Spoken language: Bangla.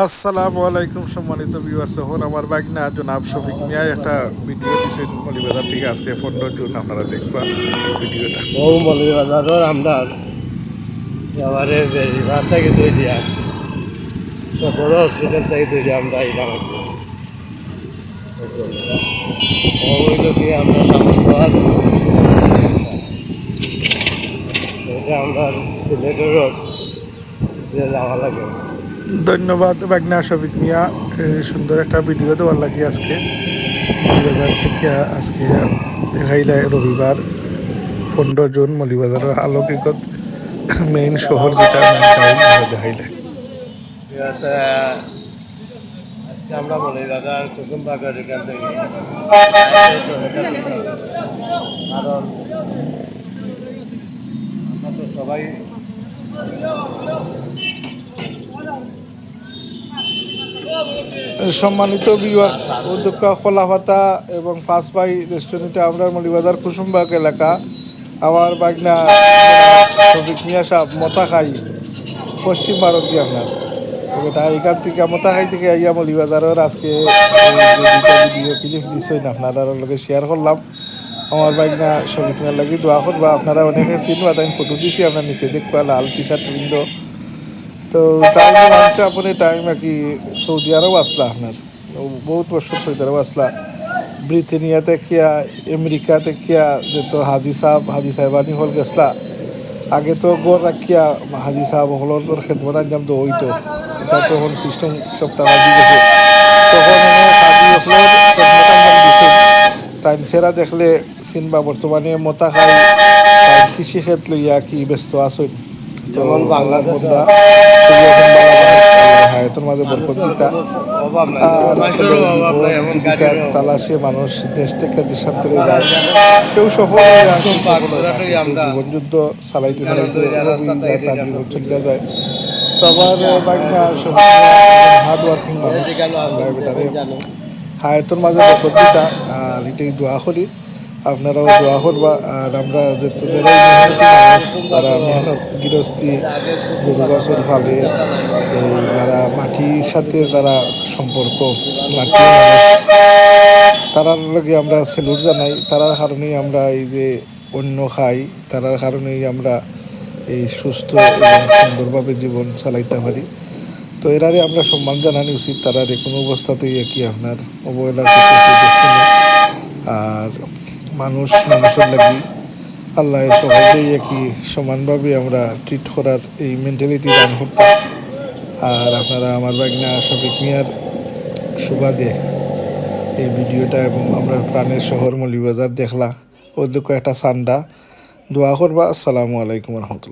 আসসালামু আলাইকুম সম্মানিত ভিউয়ার্স এখন আমার বাগনা জনাব শফিক মিয়া। একটা ভিডিও দিয়েছেন মলিবাজার থেকে, আজকে পনেরো জুন, আপনারা দেখবা ভিডিওটা। বহুমলি বাজারের আমরা এবারে বেরিবার থেকে দুই দিয়া। বড় হসপিটাল থেকে দুই দিয়া আমরা এলাম ওইগুলো দিয়ে আমরা সামস্তাবাদ এটা আমরা সিলেটের রোড দিয়ে যাওয়া লাগে। ধন্যবাদ, বাগনা শফিক মিয়া। সুন্দর একটা ভিডিও দেওয়ার লাগে আজকে। মলিবাজার থেকে আজকে দেখাইলে রবিবার, পনেরো জুন মলিবাজারের আলৌকিকত মেইন শহর যেটা দেখাইলে। আজকে আমরা মলি বাজার কুসুমবাগের এখান আমরা তো সবাই সম্মানিত ভিউয়ার্স উদ্যোক্তা খোলাফাতা এবং ফার্স্ট বাই রেস্টুরেন্টে আমরা মলিবাজার কুসুমবাগ এলাকা। আমার বাগনা শফিক মিয়া সাহেব, মতা খাই, পশ্চিম ভারত দিয়ে আপনার এটা এখান থেকে মতা খাই থেকে আইয়া মলিবাজারের আজকে ভিডিও ক্লিপ দিচ্ছেন আপনারা লগে শেয়ার করলাম। আমার বাগনা শফিক মিয়ার লাগি দোয়া করবা, আপনারা অনেকে চিনবা, তাই ফটো দিছি আপনার নিচে দেখবা, লাল টি শার্ট পিন্ধ। তো টাইম মানছে আপনি টাইম আর কি সৌদি আরব আসলা আপনার? বহুত বছর সৌদি আরব আসলা। ব্রিটেনিয়াতে কিয়া, আমেরিকাতে কিয়া যেহেতু হাজি সাহেব, হাজি সাহেবানি হল গেছলা। আগে তো গড় রাখিয়া হাজি সাহেব হলর খেদমত আঞ্জাম তো হইতো। এটা তো হল সিস্টেম টাকা দিয়ে গেছে। তখন হাজি হলর খেদমত আঞ্জাম দিছে। তাই সেরা দেখলে চিনবা বর্তমানে মতা খাই কৃষি ক্ষেত লইয়া কি ব্যস্ত আসেন যেমন বাংলার মানুষ আল্লাহ হায়াতের মাঝে বরকত দিতা আর আসলে জীবিকার তালাশে মানুষ দেশ থেকে দেশান্তরে যায়। কেউ সফল হয় কেউ সফল হয় না। কেউ যুদ্ধ চালাইতে চালাইতে রবি যায় তার জীবন চলে যায়। তো আবার বাগনা হার্ড ওয়ার্কিং মানুষ হায়াতের মাঝে বরকত দিতা আর এটাই দোয়া করি। আপনারাও দোয়া করবা, আর আমরা যেতে যারা তারা মেহনত, গৃহস্থী গরু বছর ফালে এই যারা মাটির সাথে তারা সম্পর্ক তারার লগে আমরা সেলুট জানাই তারার কারণেই আমরা এই যে অন্য খাই, তারার কারণেই আমরা এই সুস্থ এবং সুন্দরভাবে জীবন চালাইতে পারি তো এরারে আমরা সম্মান জানানি উচিত, তারারে কোনো অবস্থাতেই একই আপনার নেই। আর মানুষ, মানুষের লাগি আল্লাহ সহজেই একই সমানভাবে আমরা ট্রিট করার এই মেন্টালিটি দান করতাম। আর আপনারা আমার বাগনা শফিক মিয়ার সুবাদে এই ভিডিওটা এবং আমরা প্রাণের শহর মলিবাজার দেখলা ওদের একটা সান্ডা। দোয়া করবা। আসসালামু আলাইকুম রহমতুল্লাহ।